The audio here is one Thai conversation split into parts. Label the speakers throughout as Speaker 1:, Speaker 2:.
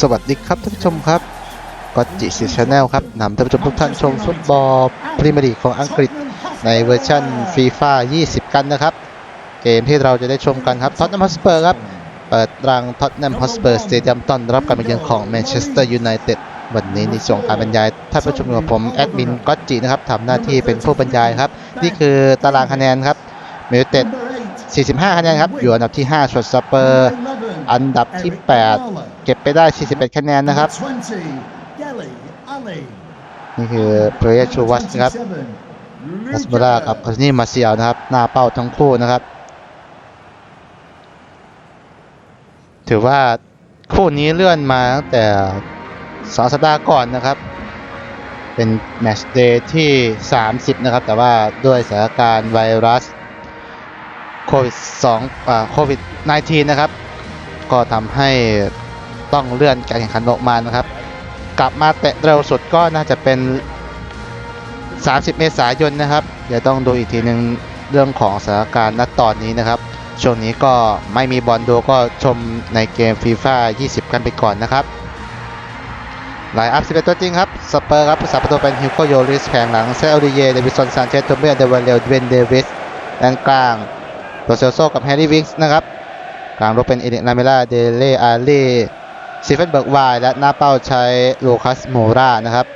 Speaker 1: สวัสดีครับท่านผู้ชมครับก็จิสิชาแนลครับนำท่านผู้ชมทุกท่านชมฟุตบอลพรีเมียร์ลีกของอังกฤษในเวอร์ชันฟีฟ่า20 กันนะครับ เกมที่เราจะได้ชมกันครับท็อตแนมฮอสเปอร์ครับ เปิดรังท็อตแนมฮอสเปอร์สเตเดียมต้อนรับการมาเยือนของแมนเชสเตอร์ยูไนเต็ดวันนี้ในส่วนการบรรยายท่านผู้ชมกับผมแอดมินก็จินะครับทำหน้าที่เป็นผู้บรรยายครับ นี่คือตารางคะแนนครับเมลเต็ด45 คะแนนครับอยู่อันดับที่5ส่วนสเปอร์ อันดับที่ 8 เก็บไปได้ 41 คะแนนนะครับ นี่คือเพลเยชูวัสนะครับมัสมูรากับคานี่มาเซียลนะครับ หน้าเป้าทั้งคู่นะครับ ถือว่าคู่นี้เลื่อนมาตั้งแต่2สัปดาห์ก่อนนะครับ เป็นแมชเดย์ที่ 30 นะครับ แต่ว่าด้วยสถานการณ์ไวรัสโควิด2อ่าโควิด -19 นะครับ ก็ทำให้ต้องเลื่อนการแข่งขันออกมานะครับ กลับมาแตะเร็วสุดก็น่าจะเป็น 30 เมษายนนะครับ เดี๋ยวต้องดูอีกทีหนึ่งเรื่องของสถานการณ์ณตอนนี้นะครับ ช่วงนี้ก็ไม่มีบอลดูก็ชมในเกมฟีฟ่า20 กันไปก่อนนะครับไลน์อัพ11ตัวจริงครับ สเปอร์ครับผู้สาประตูเป็นฮิวโกโยริสแผงหลังเซลดิเยเดวิสันซานเชสโทเบียเดวเรลเวนเดวิสด้านกลางโรเซลโซกับแฮร์รี่วิงส์นะครับ กลางรบเป็นเอเดนาเมล่าเดเล่อาลีซีเฟนเบิร์กวายและหน้าเป้าใช้ลูคัสโมรานะครับ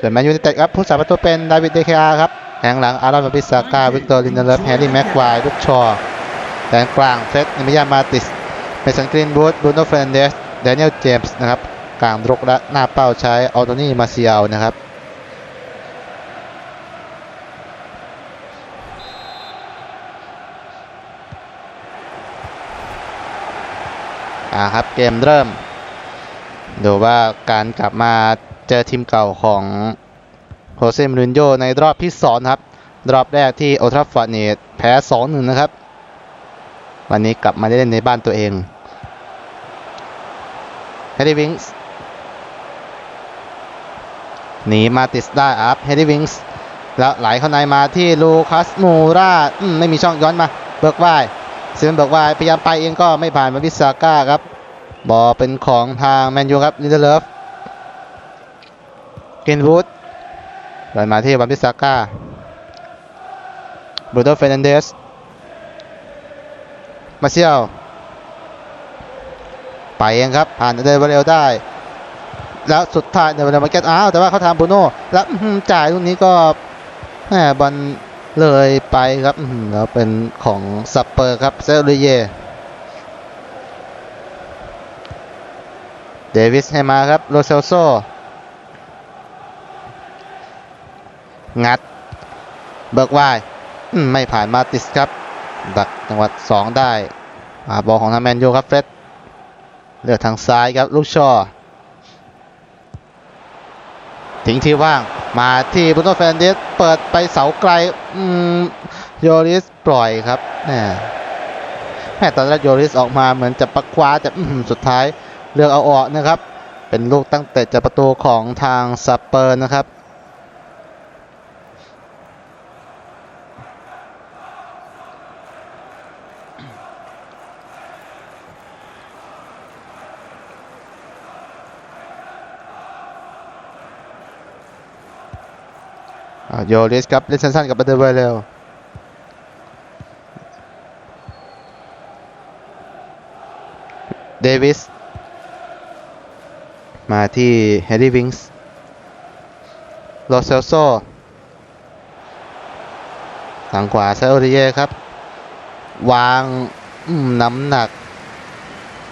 Speaker 1: ส่วนแมนยูไนเต็ดครับผู้สาประตูเป็นดาวิดเดเคอาครับแผงหลังอารอนบาบิสากาวิกตอร์ลินเดเลฟแฮร์รี่แม็กควายลูกชอแผงกลางเฟร็ดนิมิยามาติสเมสันกรีนบูดบรูโนเฟรนเดสแดเนียลเจมส์นะครับกลางรุกและหน้าเป้าใช้อัลโตนี่มาเซียลนะครับ อ่าครับเกมเริ่ม ดูว่าการกลับมาเจอทีมเก่าของโฮเซมูรินโญ่ในรอบที่สองครับ รอบแรกที่โอทราฟฟอร์เนี่ยแพ้2-1นะครับ วันนี้กลับมาได้เล่นในบ้านตัวเองเฮดดี้วิงส์หนีมาติสได้อัพเฮดดี้วิงส์แล้วไหลเข้าในมาที่ลูคัสมูราไม่มีช่องย้อนมา เบิกว่าย เซเว่นบิกว่าพยายามไปเองก็ไม่ผ่านมาพิซาก้าครับบอลเป็นของทางแมนยูครับลิเดเลฟเกนวูดไหลมาที่บัมบิซาก้าบรูโดเฟรนันเดสมาเซียลไปเองครับ ผ่านเดวเรลได้ แล้วสุดท้ายเดวเรลมาเก็ตอ้าวแต่ว่าเขาทำบูโน่แล้วจ่ายลูกนี้ก็แหมบอล เลยไปครับแล้วเป็นของสเปอร์ครับเซลเยเดวิสให้มาครับโรเซลโซ งัด เบิกวายไม่ผ่านมาติสครับ ดักจังหวัด 2 ได้มาบอลของทางแมนยูครับเฟร็ดเลือกทางซ้ายครับ ลูกชอทิ้งที่ว่าง มาที่บุโตเฟนเดสเปิดไปเสาไกลโยริสปล่อยครับแมแม่ตอนแรกโยริสออกมาเหมือนจะปักคว้าแต่สุดท้ายเลือกเอาออกนะครับ เป็นลูกตั้งแต่จากประตูของทางสเปอร์นะครับ โยริสครับเล่นสั้นๆกับบัตเตอร์เวลเร็วเดวิสมาที่แฮร์รี่วิงส์โรเซลโซทางขวาเซลเรียครับ วางน้ำหนัก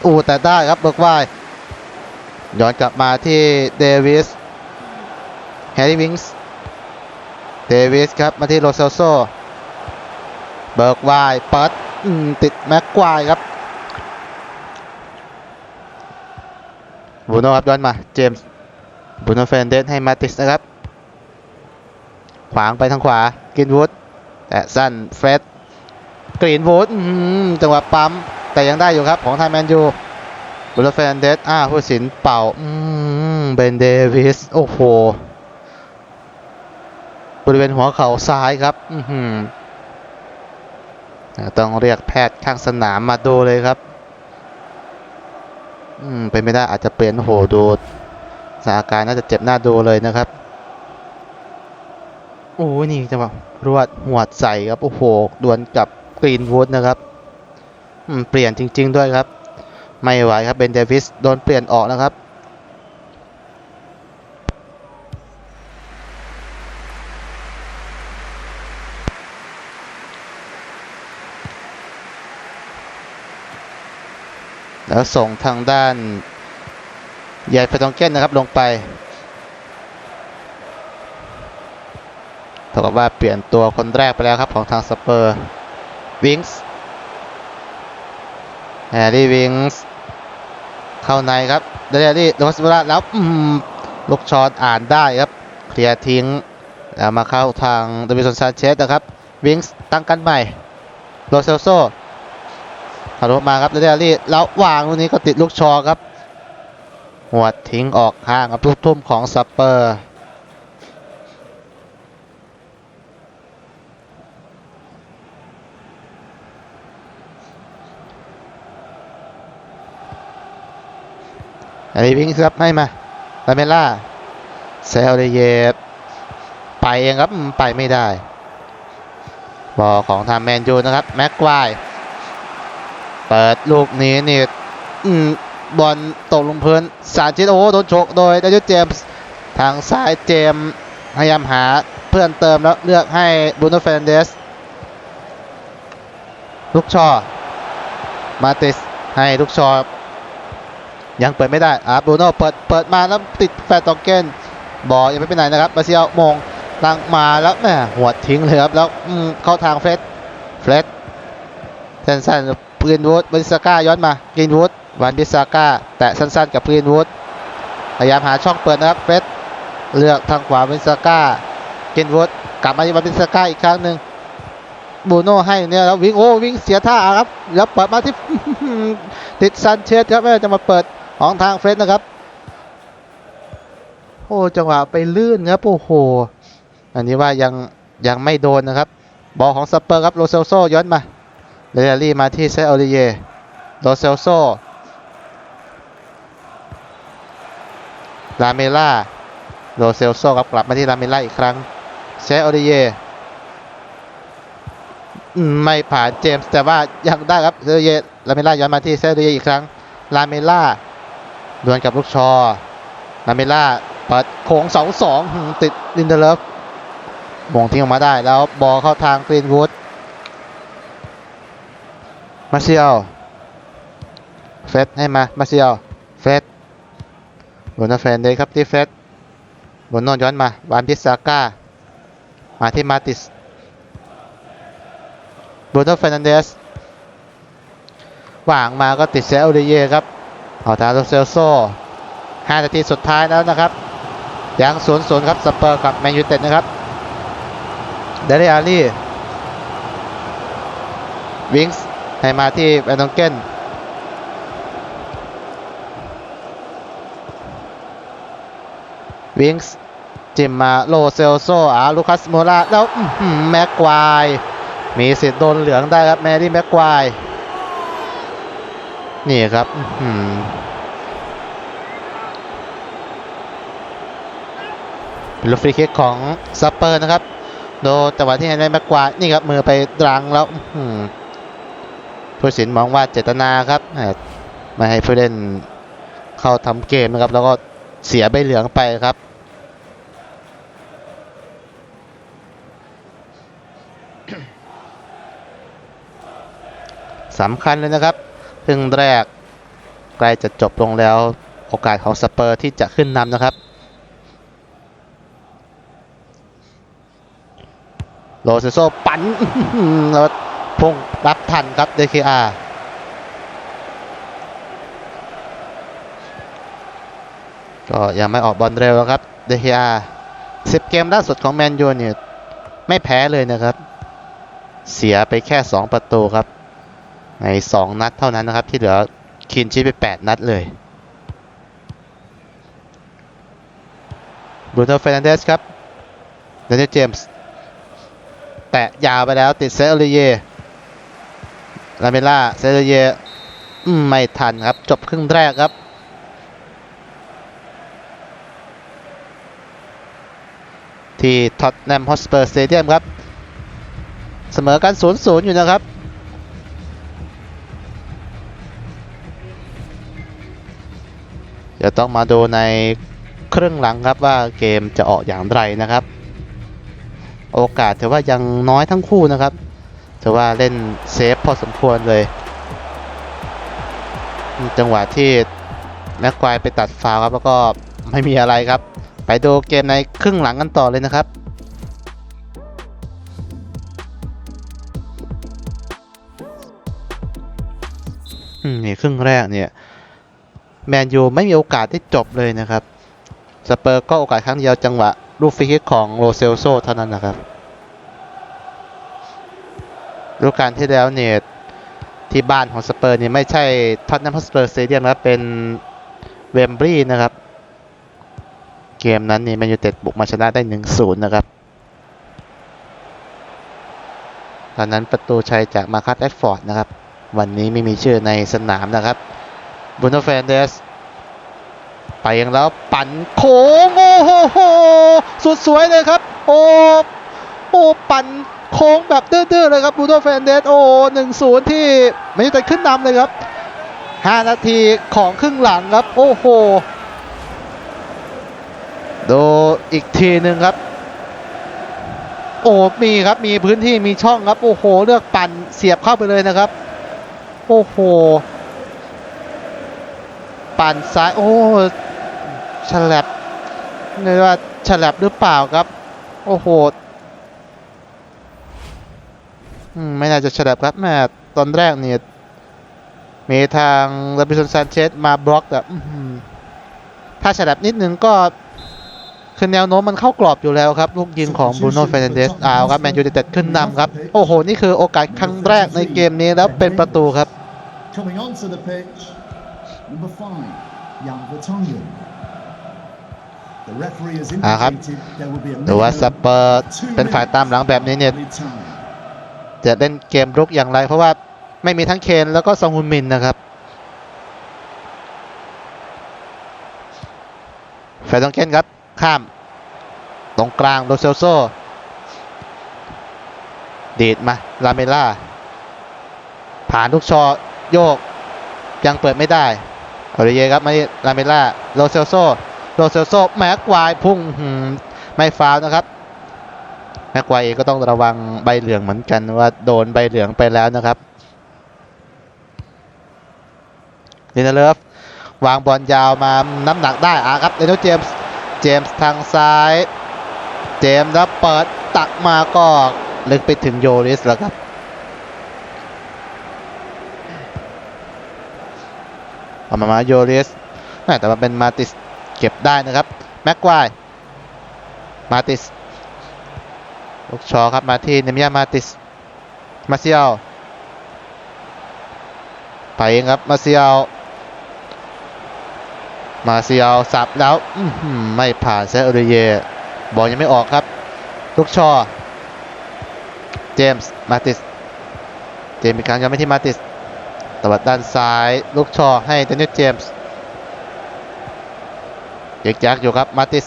Speaker 1: อู้แต่ได้ครับเบิกว่ายย้อนกลับมาที่เดวิสแฮร์รี่วิงส์ เดวิสครับมาที่โรเซลโซเบิร์กวายเปิดติดแม็กควายครับบูโน่ครับย้อนมาเจมส์บูโน่เฟนเดสให้มาติสนะครับ ขวางไปทางขวากินวูดแต่สั้นเฟรดกรีนวูดจังหวะปั๊ม แต่ยังได้อยู่ครับของไทยแมนยูบูโน่เฟนเดสอ้าผู้สินเป่าเบนเดวิส โอ้โห ริเวณหัวเข่าซ้ายครับออืต้องเรียกแพทย์ข้างสนามมาดูเลยครับอืมเป็นไม่ได้อาจจะเป็นโอ้โหดูสถานการณ์น่าจะเจ็บหน้าดูเลยนะครับโอ้นี่จังหวะรวดหวดใส่ครับโอ้โหดวลกับกรีนวูดนะครับอืมเปลี่ยนจริง ๆ ด้วยครับ ไม่ไหวครับเบนเดวิสโดนเปลี่ยนออกนะครับ แล้วส่งทางด้านใหญ่พตองเก้นนะครับลงไปเท่ากับว่าเปลี่ยนตัวคนแรกไปแล้วครับของทางสเปอร์วิงส์แฮร์รี่วิงส์เข้าในครับเดลลี่โดนสเปอร์แล้วลูกช็อตอ่านได้ครับ เคลียร์ทิ้ง แล้วมาเข้าทางเดวิสันซานเชสนะครับวิงส์ตั้งกันใหม่โรเซลโซ ทะลุมาครับเดลี่แล้ววางลูกนี้ก็ติดลูกชอครับ หัวดทิ้งออกข้างครับลูกทุ่มของซัปเปอร์อันนี้วิ่งครับให้มาลาเมล่าเซลเดเยฟไปเองครับไปไม่ได้ บอลของทางแมนยูนะครับ แม็กควาย เปิดลูกนี้นี่บอลตกลงพื้นสารชิดโอ้โหโดนชกโดยดานิเจมส์ทางซ้ายเจมส์พยายามหาเพื่อนเติมแล้วเลือกให้บูโนเฟนเดสลูกชอมาติสให้ลูกชอยังเปิดไม่ได้อะบูโนเปิดเปิดมาแล้วติดแฟร์ตองเกนบอลยังไม่ไปไหนนะครับบาเซียวมงตั้งมาแล้วแหม่หัวทิ้งเลยครับแล้วเข้าทางเฟรดเฟรด สั้นๆกรีนวูดวินสก้าย้อนมากรีนวูดวันบิสก้าแตะสั้นๆกับกรีนวูดพยายามหาช่องเปิดนะครับเฟรดเลือกทางขวาวินสก้ากรีนวูดกลับมาที่วันบิสก้าอีกครั้งหนึ่งบูโน่ให้เนี่ยแล้ววิ่งโอ้วิ่งเสียท่าครับ แล้วเปิดมาที่ติดซันเชสครับแม่จะมาเปิดของทางเฟรดนะครับโอ้จังหวะไปลื่นครับโอ้โหอันนี้ว่ายังยังไม่โดนนะครับ บอลของสเปอร์ครับโรเซลโซย้อนมา เดลลี่มาที่เซอริเยโดเซลโซลาเมล่าโดเซลโซครับกลับมาที่ลาเมล่าอีกครั้งเซอริเยไม่ผ่านเจมส์แต่ว่ายังได้ครับเซอริเยลาเมล่าย้อนมาที่เซอริเยอีกครั้งลาเมล่าดวลกับลูกชอลาเมล่าเปิดโค้งเสาสองติดลินเดเลฟมงทิ้งออกมาได้แล้วบอลเข้าทางกรีนวูด มาเซียลเฟสให้มามาเซียลเฟสบนนแฟนเดย์ครับที่เฟสบนโนนย้อนมาวานพิซาก้ามาที่มาติสบรูโน่เฟนันเดสวางมาก็ติดเซลเดเยครับ เอาทางโรเซลโซ่5นาทีสุดท้ายแล้วนะครับยัง0ูนย์ครับสเปอร์กับแมนยูเต็ดนะครับ เดลิอารี่วิงส์ ให้มาที่แวนดองเกนวิงส์จิมมาโลเซลโซอาลูคัสโมราแล้วแม็กควายมีสิทธิ์โดนเหลืองได้ครับแมรี่แม็กควายนี่ครับอื้อหือเป็นลูกฟรีคิกของซัปเปอร์นะครับ โดนจังหวะที่แฮนด์แม็กควายนี่ครับมือไปดังแล้วอื ผู้สินมองว่าเจตนาครับไม่ให้ผู้เล่นเข้าทำเกมนะครับ แล้วก็เสียใบเหลืองไปครับสำคัญเลยนะครับครึ่งแรกใกล้จะจบลงแล้วโอกาสของสเปอร์ที่จะขึ้นนำนะครับโรเซโซ ปันแล้ว พุ่งรับทันครับ DKR ก็ยังไม่ออกบอลเร็วครับ DKR 10เกมล่าสุดของแมนยูเนี่ยไม่แพ้เลยนะครับ เสียไปแค่ 2 ประตูครับ ใน 2 นัดเท่านั้นนะครับ ที่เหลือคินชีไป 8 นัดเลยบูโนเฟรนันเดสครับเดนเนลเจมส์แตะยาวไปแล้วติดเซอริเย ลาเมล่าเซเรเยไม่ทันครับ จบครึ่งแรกครับที่ท็อตแนมฮอสเปอร์สเตเดียมครับ เสมอกัน 0-0 อยู่นะครับ จะต้องมาดูในครึ่งหลังครับว่าเกมจะออกอย่างไรนะครับ โอกาสถือว่ายังน้อยทั้งคู่นะครับ ถือว่าเล่นเซฟพอสมควรเลย จังหวะที่แม็กควายไปตัดฟาวครับ แล้วก็ไม่มีอะไรครับ ไปดูเกมในครึ่งหลังกันต่อเลยนะครับอืมนี่ครึ่งแรกเนี่ยแมนยูไม่มีโอกาสได้จบเลยนะครับ สเปอร์ก็โอกาสครั้งเดียวจังหวะ ลูกฟรีคิกของโรเซลโซเท่านั้นนะครับ ฤดูกาลที่แล้วเนี่ยที่บ้านของสเปอร์เนี่ยไม่ใช่ท็อตแนมฮอสเปอร์สเตเดียมนะครับเป็นเวมบรีย์นะครับ เกมนั้นนี่แมนยูเต็ดบุกมาชนะได้ 1-0 นะครับ ตอนนั้นประตูชัยจากมาคัสแอดฟอร์ดนะครับ วันนี้ไม่มีชื่อในสนามนะครับบูโนเฟนเดสไปยังแล้วปั่นโค้งโอ้โหสุดสวยเลยครับ โอ้โอ้ปั่น โค้งแบบดื้อๆเลยครับบูโนเฟนเดสโอ้หนึ่งศูนย์ที่ไม่ได้ขึ้นนำเลยครับ5นาทีของครึ่งหลังครับ โอ้โห ดูอีกทีหนึ่งครับ โอ้มีครับมีพื้นที่มีช่องครับ โอ้โห เลือกปั่นเสียบเข้าไปเลยนะครับ โอ้โห ปั่นซ้ายโอ้ฉลับเรียกว่าฉลับหรือเปล่าครับ โอ้โห ไม่น่าจะฉลับครับแม่ตอนแรกเนี่ยมีทางลาบิสันซานเชสมาบล็อกแต่อื้อหือถ้าฉลับนิดนึงก็คือแนวโน้มมันเข้ากรอบอยู่แล้วครับ ลูกยิงของบรูโน่เฟรนเดสอ้าวครับแมนยูไนเต็ดขึ้นนำครับ โอ้โห นี่คือโอกาสครั้งแรกในเกมนี้แล้วเป็นประตูครับ
Speaker 2: Coming onto the pitch, number five, Jan Vertonghen. The referee has
Speaker 1: อ่าครับ
Speaker 2: indicated there will be a
Speaker 1: หรือว่าส
Speaker 2: minimum
Speaker 1: เปอร์
Speaker 2: two
Speaker 1: เป็นฝ่ายตามหลังแบบนี้เนี่ย
Speaker 2: added time.
Speaker 1: จะเล่นเกมรุกอย่างไร เพราะว่าไม่มีทั้งเคนแล้วก็ซองฮุนมินนะครับแฟร์ตองเกนครับ ข้าม ตรงกลางโรเซลโซดีดมา ลาเมล่า ผ่านลูกชอโยก ยังเปิดไม่ได้โอริเยครับมาที่ลาเมล่าโรเซลโซโรเซลโซแม็กควายพุ่งหืมไม่ฟาวนะครับ แม็กควายเองก็ต้องระวังใบเหลืองเหมือนกันว่าโดนใบเหลืองไปแล้วนะครับลินาเลฟวางบอลยาวมาน้ำหนักได้อะครับเดนเจมส์เจมส์ทางซ้าย เจมส์แล้วเปิดตักมาก็ลึกไปถึงโยริสแล้วครับเอามามาโยริสแม่แต่มันเป็นมาติสเก็บได้นะครับ แม็กควายมาติส ลูกชอครับมาที่เนมิยามาติสมาเซียลไปเองครับมาเซียลมาเซียลสับแล้วไม่ผ่านเซอริเยบอลยังไม่ออกครับ ลูกชอ เจมส์มาติสเจมส์มีการยังไม่ที่มาติสตวัดด้านซ้าย ลูกชอให้เดนิสเจมส์ยักยักอยู่ครับมาติส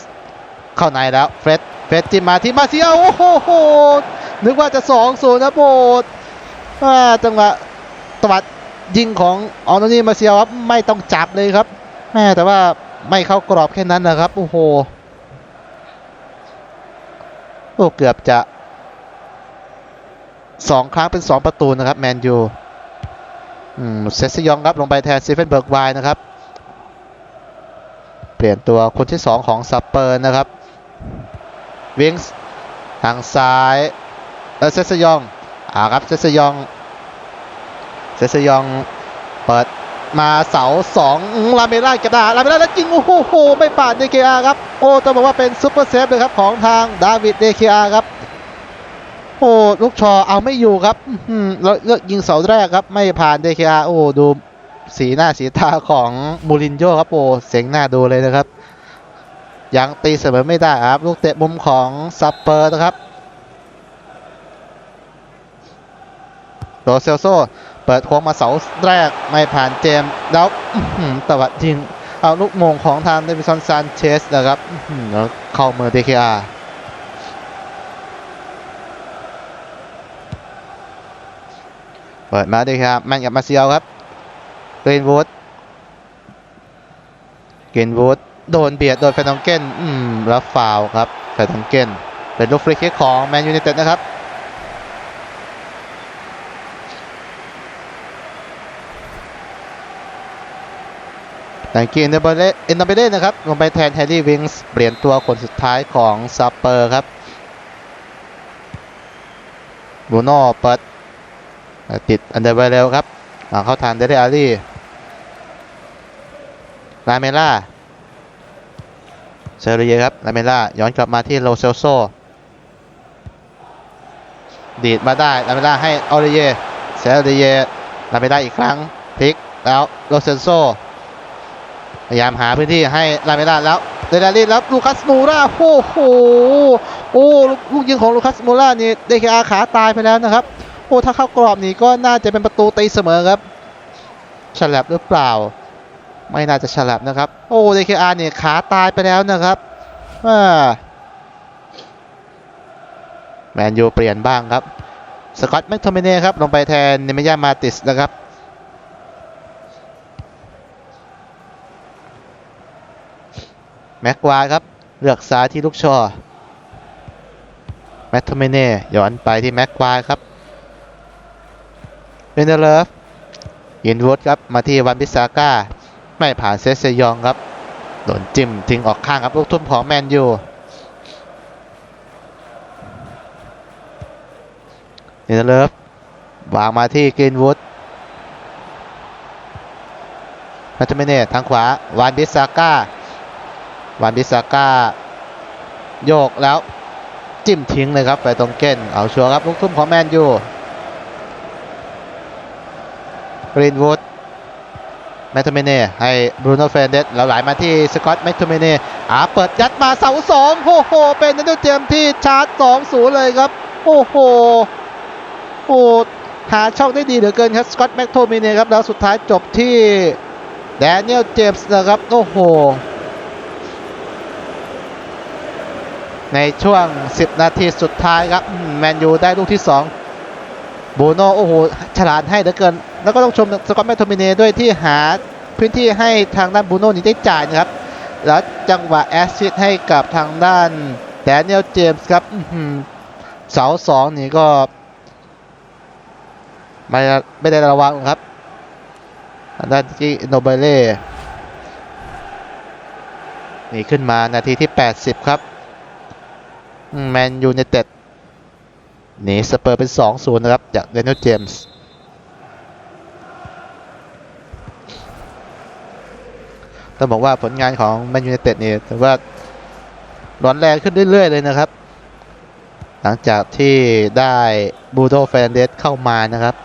Speaker 1: เข้าในแล้วเฟรด เฟรจิมมาที่มาเซียโอ้โหนึกว่าจะ2อศูนย์นะโบดว่าจังหวะตวัดยิงของออนโนี่มาเซียครับไม่ต้องจับเลยครับแม่แต่ว่าไม่เข้ากรอบแค่นั้นนะครับโอ้โหโอ้เกือบจะสองครั้งเป็น 2 ประตูนะครับแมนยูเซซยองครับลงไปแทนซีเฟนเบิร์กไวนะครับ เปลี่ยนตัวคนที่ 2 ของซัปเปอร์นะครับ วิงส์ทางซ้ายเซซยองอ่าครับเซซยองเซซยองเปิดมาเสาสองลาเมล่าเก็บได้ลาเมล่าแล้วยิงโอ้โหไม่ปาดเดเคอาครับโอ้ต้องบอกว่าเป็นซุปเปอร์เซฟเลยครับของทางดาวิดเดเคอาครับโอ้ลูกชอเอาไม่อยู่ครับแล้วเลือกยิงเสาแรกครับไม่ผ่านเดเคอาโอ้ดูสีหน้าสีตาของมูรินโญ่ครับโอ้เสียงหน้าดูเลยนะครับ ยังตีเสมอไม่ได้ครับ ลูกเตะมุมของซัปเปอร์นะครับโรเซลโซเปิดโค้งมาเสาแรกไม่ผ่านเจมแล้วตะวัดยิง เอาลูกโมงของทางเดวิสันซานเชสนะครับแล้วเข้ามือเดคอาเปิดมาดีครับแมนกับมาเซียลครับเกรนวูดเกรนวูด โดนเบียดโดนแฟนตองเกนอืมแล้วฟาวครับแฟนตองเกนเป็นลูกฟรีคิกของแมนยูไนเต็ดนะครับแต่กินเดเบเล่เอ็นเบเล่นะครับ ลงไปแทนแฮร์รี่วิงส์เปลี่ยนตัวคนสุดท้ายของซัปเปอร์ครับบูโน่เปิดติดอันเดอร์เบเรลครับเข้าทางเดเรอารี่ลาเมล่า เซเรียครับลาเมล่าย้อนกลับมาที่โลเซลโซดีดมาได้ลาเมล่าให้ออริเยเซเรียลาเมล่าอีกครั้งพลิกแล้วโลเซลโซพยายามหาพื้นที่ให้ลาเมล่าแล้วเดลารีแล้วลูคัสมูราโอ้โหโอ้ลูกลูกยิงของลูคัสมูรานี่เดคอาขาตายไปแล้วนะครับโอ้ถ้าเข้ากรอบนี่ก็น่าจะเป็นประตูตีเสมอครับฉลับหรือเปล่า ไม่น่าจะฉลับนะครับ โอ้เดคอาเนี่ยขาตายไปแล้วนะครับแมนยูเปลี่ยนบ้างครับ สกอตแมคโทมิเน่ครับ ลงไปแทนเนเมยามาติสนะครับแม็กควายครับ เลือกซ้ายที่ลูกชอแมทโทเมเน่ย้อนไปที่แม็กควายครับเวนเดเลฟยินวูดครับ มาที่วันบิสาก้า ไม่ผ่านเซสเซยองครับโดนจิ้มทิ้งออกข้างครับลูกทุ่มของแมนยูเนเดเลฟวางมาที่กรีนวูดมทโทเมเน่ทางขวาวันบิสาก้าวันบิสาก้าโยกแล้วจิ้มทิ้งเลยครับไปตรงเก้นเอาชัวร์ครับลูกทุ่มของแมนยูกรีนวูด แมทโทเมเน่ให้บรูโน่เฟรนเดสแล้วไหลมาที่สกอตแมทโทเมเน่อาเปิดยัดมาเสาสองโอ้โห เป็นนันเจมส์ที่ชาร์จสองศูนย์เลยครับ โอ้โหโอ้หาช่องได้ดีเหลือเกินครับสกอตแมทโทเมเน่ครับ แล้วสุดท้ายจบที่แดเนียลเจมส์นะครับ โอ้โห ในช่วง 10 นาทีสุดท้ายครับแมนยูได้ลูกที่ 2 บูโน่โอ้โห ฉลาดให้เหลือเกิน แล้วก็ต้องชมสกอตแมทโทมิเน่ด้วยที่หาพื้นที่ให้ทางด้านบูโน่นี้ได้จ่ายนะครับ แล้วจังหวะแอสซิสต์ให้กับทางด้านแดเนียลเจมส์ครับเสาสองนี่ก็ไม่ไม่ได้ระวังครับด้านที่โนเบเล่นี่ขึ้นมานาทีที่ 80 ครับแมนยูไนเต็ดหนีสเปอร์เป็น 2-0 นะครับ จากเดน i ลเจมส์ ต้องบอกว่าผลงานของแมนยูไนเต็ดนี่ถือว่าร้อนแรงขึ้นเรื่อย ๆ เลยนะครับ หลังจากที่ได้บูโดแฟนเดสเข้ามานะครับ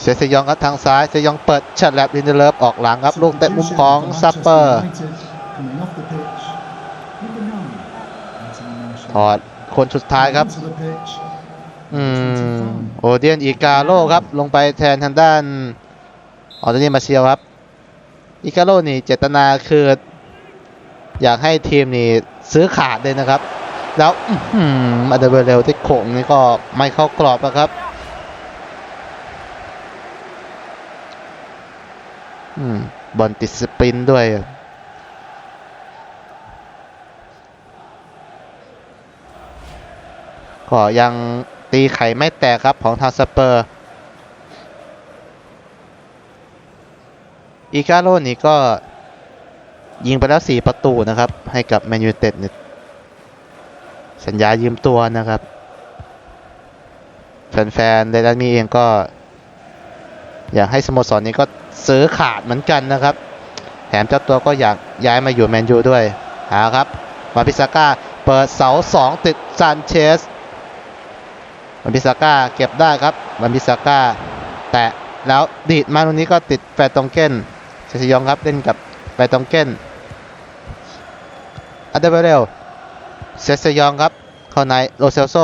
Speaker 1: เซซยองครับทางซ้ายเซยองเปิดชัดแลบลินเดเลฟออกหลังครับลูกเตะมุมของซัปเปอร์ถอดคนสุดท้ายครับ อืมโอเดียนอีกาโลครับ ลงไปแทนทางด้านออตนี่มาเชียวครับอีกาโลนี่เจตนาคืออยากให้ทีมนี่ซื้อขาดเลยนะครับ แล้วอื้อหือมาเดเบเรลที่โขงนี่ก็ไม่เข้ากรอบนะครับอบอลติดสปรินด้วยก็ยังตีไข่ไม่แตกครับของทางสเปอร์ อีกาโรนี่ก็ยิงไปแล้ว 4 ประตูนะครับ ให้กับแมนยูเต็ดสัญญายืมตัวนะครับ แฟนๆในด้านมีเองก็ อยากให้สโมสรนี้ก็ซื้อขาดเหมือนกันนะครับ แถมเจ้าตัวก็อยากย้ายมาอยู่แมนยูด้วยเอาครับวาพิซาก้าเปิดเสา 2 ติดซานเชส วันพิซาก้าเก็บได้ครับวันพิซาก้าแตะแล้วดีดมาตรงนี้ก็ติดแฟตองเกนเซซิยองครับเล่นกับแฟตองเกนอันเดอร์เบเรลเซซยองครับเข้าในโรเซลโซ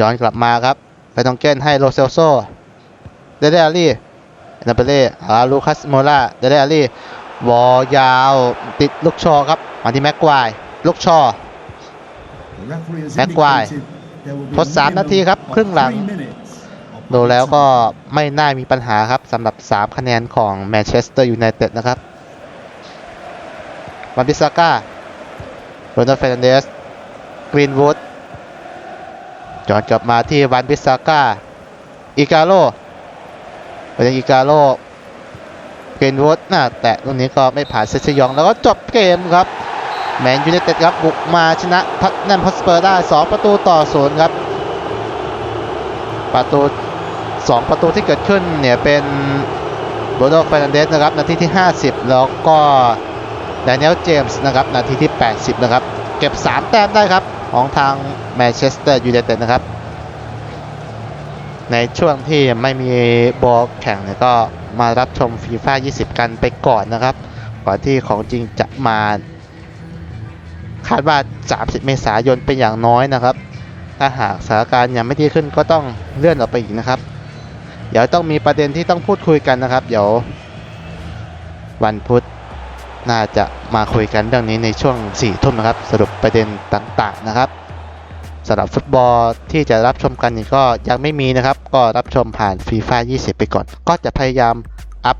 Speaker 1: ย้อนกลับมาครับแฟตองเกนให้โรเซลโซเดเดอารี่นาเปเล่อาลูคัสโมล่าเดเดอารี่วอลยาวติดลูกชอครับมาที่แม็กควายลูกชอ
Speaker 2: The referee has
Speaker 1: Maguire
Speaker 2: indicated there will be
Speaker 1: ทดสามนาทีครับ ครึ่งหลัง ดูแล้วก็ไม่น่ามีปัญหาครับสำหรับ 3 คะแนนของแมนเชสเตอร์ยูไนเต็ดนะครับวันบิสซาก้าโรนัลเฟรนเดสกรีนวูดจอนกลับมาที่วันบิสซาก้าอีกาโลเป็นอีกาโลกรีนวูดน่ะแตะตรงนี้ก็ไม่ผ่านเซชยองแล้วก็จบเกมครับ แมนยูไนเต็ดครับบุกมาชนะท็อตแนมฮอสเปอร์ได้ 2 ประตูต่อศูนย์ครับ ประตู 2 ประตูที่เกิดขึ้นเนี่ยเป็นโบโดเฟรนันเดสนะครับ นาทีที่ 50 แล้วก็แดเนียลเจมส์นะครับ นาทีที่ 80 นะครับ เก็บ 3 แต้มได้ครับ ของทางแมนเชสเตอร์ยูไนเต็ดนะครับ ในช่วงที่ไม่มีบอลแข่งเนี่ยก็มารับชมฟีฟ่า20 กันไปก่อนนะครับ ก่อนที่ของจริงจะมา คาดว่า 30 เมษายนเป็นอย่างน้อยนะครับ ถ้าหากสถานการณ์ยังไม่ดีขึ้นก็ต้องเลื่อนออกไปอีกนะครับ เดี๋ยวต้องมีประเด็นที่ต้องพูดคุยกันนะครับ เดี๋ยว วันพุธน่าจะมาคุยกันเรื่องนี้ในช่วง4ทุ่มนะครับ สรุปประเด็นต่างๆนะครับสำหรับฟุตบอลที่จะรับชมกันนี่ก็ยังไม่มีนะครับ ก็รับชมผ่านฟีฟ่า20 ไปก่อน ก็จะพยายามอัพ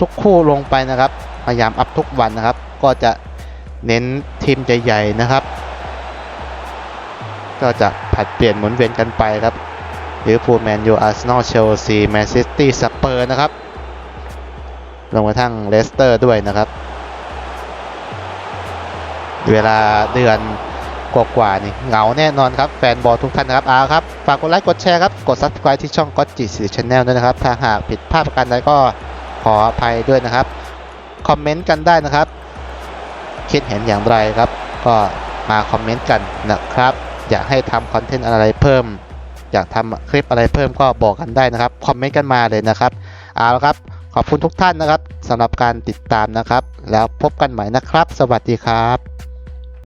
Speaker 1: ทุกๆ คู่ลงไปนะครับ พยายามอัพทุกวันนะครับ ก็จะ เน้นทีมใหญ่ๆนะครับ ก็จะผัดเปลี่ยนหมุนเวียนกันไปครับลิเวอร์พูลแมนยูอาร์เซนอลเชลซีแมนซิตี้สเปอร์นะครับรวมกระทั่งเลสเตอร์ด้วยนะครับ เวลาเดือนกว่าๆนี่เหงาแน่นอนครับ แฟนบอลทุกท่านนะครับอาครับ ฝากกดไลค์กดแชร์ครับ กด subscribe ที่ช่องก็จิตสีชแนลด้วยนะครับ ถ้าหากผิดพลาดประการใดก็ขออภัยด้วยนะครับ คอมเมนต์กันได้นะครับ คิดเห็นอย่างไรครับ ก็มาคอมเมนต์กันนะครับ อยากให้ทำคอนเทนต์อะไรเพิ่ม อยากทำคลิปอะไรเพิ่มก็บอกกันได้นะครับคอมเมนต์กันมาเลยนะครับเอาละครับขอบคุณทุกท่านนะครับสำหรับการติดตามนะครับ แล้วพบกันใหม่นะครับ สวัสดีครับ